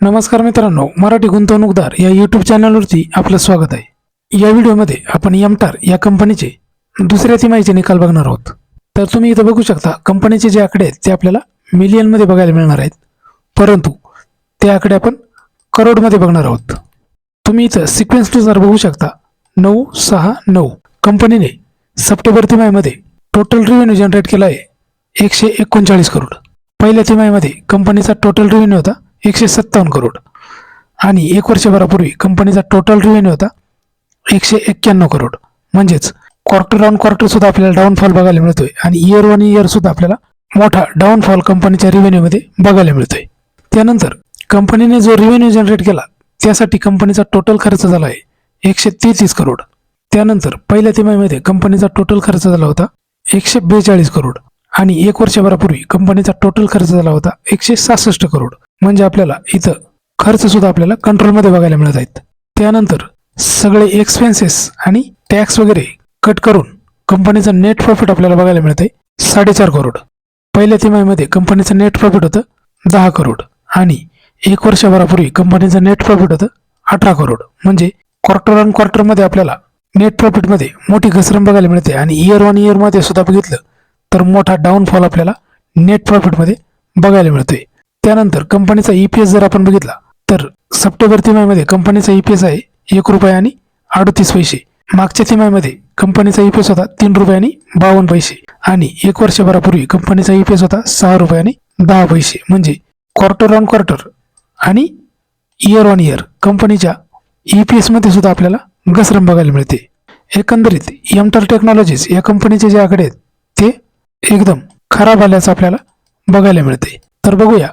नमस्कार मित्रांनो मराठी गुंतवणूकदार या यूट्यूब चॅनलवरती आपलं स्वागत आहे. या व्हिडिओमध्ये आपण यमटार या कंपनीचे दुसऱ्या तिमाहीचे निकाल बघणार आहोत. तर तुम्ही इथं बघू शकता कंपनीचे जे आकडे आहेत ते आपल्याला मिलियनमध्ये बघायला मिळणार आहेत. परंतु ते आकडे आपण करोडमध्ये बघणार आहोत. तुम्ही इथं सिक्वेन्सनुसार बघू शकता नऊ सहा नऊ. कंपनीने सप्टेंबर तिमाहीमध्ये टोटल रेव्हेन्यू जनरेट केला आहे एकशे एकोणचाळीस करोड. पहिल्या तिमाहीमध्ये कंपनीचा टोटल रेव्हेन्यू होता एकशे सत्तावन्न करोड. आणि एक वर्षभरापूर्वी कंपनीचा टोटल रेव्हेन्यू होता एकशे एक्क्याण्णव करोड. म्हणजेच क्वार्टर ऑन क्वार्टर सुद्धा आपल्याला डाऊनफॉल बघायला मिळतोय आणि इयर वन इयर सुद्धा आपल्याला मोठा डाऊनफॉल कंपनीच्या रेव्हेन्यूमध्ये बघायला मिळतोय. त्यानंतर कंपनीने जो रेव्हेन्यू जनरेट केला त्यासाठी कंपनीचा टोटल खर्च झाला आहे एकशे तेहतीस करोड. त्यानंतर पहिल्या तिमाहीमध्ये कंपनीचा टोटल खर्च झाला होता एकशे बेचाळीस करोड. आणि एक वर्षभरापूर्वी कंपनीचा टोटल खर्च झाला होता एकशे सहासष्ट करोड. म्हणजे आपल्याला इथं खर्च सुद्धा आपल्याला कंट्रोलमध्ये बघायला मिळत आहेत. त्यानंतर सगळे एक्सपेन्सेस आणि टॅक्स वगैरे कट करून कंपनीचं नेट प्रॉफिट आपल्याला बघायला मिळतंय साडेचार करोड पहिल्या तिमाहीमध्ये कंपनीचं नेट प्रॉफिट होतं दहा करोड आणि एक वर्षभरापूर्वी कंपनीचं नेट प्रॉफिट होतं अठरा करोड म्हणजे क्वार्टर ऑन क्वार्टरमध्ये आपल्याला नेट प्रॉफिटमध्ये मोठी घसरण बघायला मिळते आणि इयर वन इयरमध्ये सुद्धा बघितलं तर मोठा डाऊनफॉल आपल्याला नेट प्रॉफिटमध्ये बघायला मिळतोय. त्यानंतर कंपनीचा ई पी एस जर आपण बघितला तर सप्टेंबर तिमाहीमध्ये कंपनीचा ई पी एस आहे एक रुपये आणि अडतीस पैसे. मागच्या तिमाहीमध्ये कंपनीचा ई पी एस होता तीन रुपये आणि बावन्न पैसे. आणि एक वर्षभरापूर्वी कंपनीचा ई पी एस होता सहा रुपये आणि दहा पैसे. म्हणजे क्वार्टर ऑन क्वार्टर आणि इयर ऑन इयर कंपनीच्या ई पी एसमध्ये सुद्धा आपल्याला घसरण बघायला मिळते. एकंदरीत एमटर टेक्नॉलॉजीज या कंपनीचे जे आकडे आहेत ते एकदम खराब आल्याचं आपल्याला बघायला मिळते. तर बघूया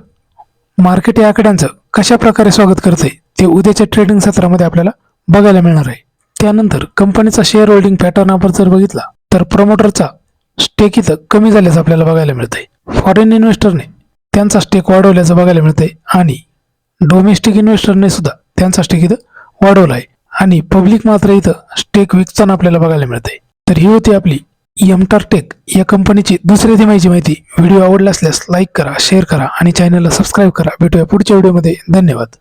मार्केट या आकड्यांचं कशा प्रकारे स्वागत करते ते उद्याच्या ट्रेडिंग सत्रामध्ये आपल्याला बघायला मिळणार आहे. त्यानंतर कंपनीचा शेअर होल्डिंग पॅटर्न आपण जर बघितला तर प्रमोटरचा स्टेक इथं कमी झाल्याचं आपल्याला बघायला मिळतंय. फॉरेन इन्व्हेस्टरने त्यांचा स्टेक वाढवल्याचं बघायला मिळतंय आणि डोमेस्टिक इन्व्हेस्टरने सुद्धा त्यांचा स्टेक इथं वाढवला आहे आणि पब्लिक मात्र इथं स्टेक विकताना आपल्याला बघायला मिळतंय. तर ही होती आपली यमटारटेक या कंपनीची दुसरी तिमाहीची माहिती. व्हिडिओ आवडला असल्यास लाईक करा शेअर करा आणि चॅनलला सबस्क्राईब करा. भेटूया पुढच्या व्हिडिओमध्ये. धन्यवाद.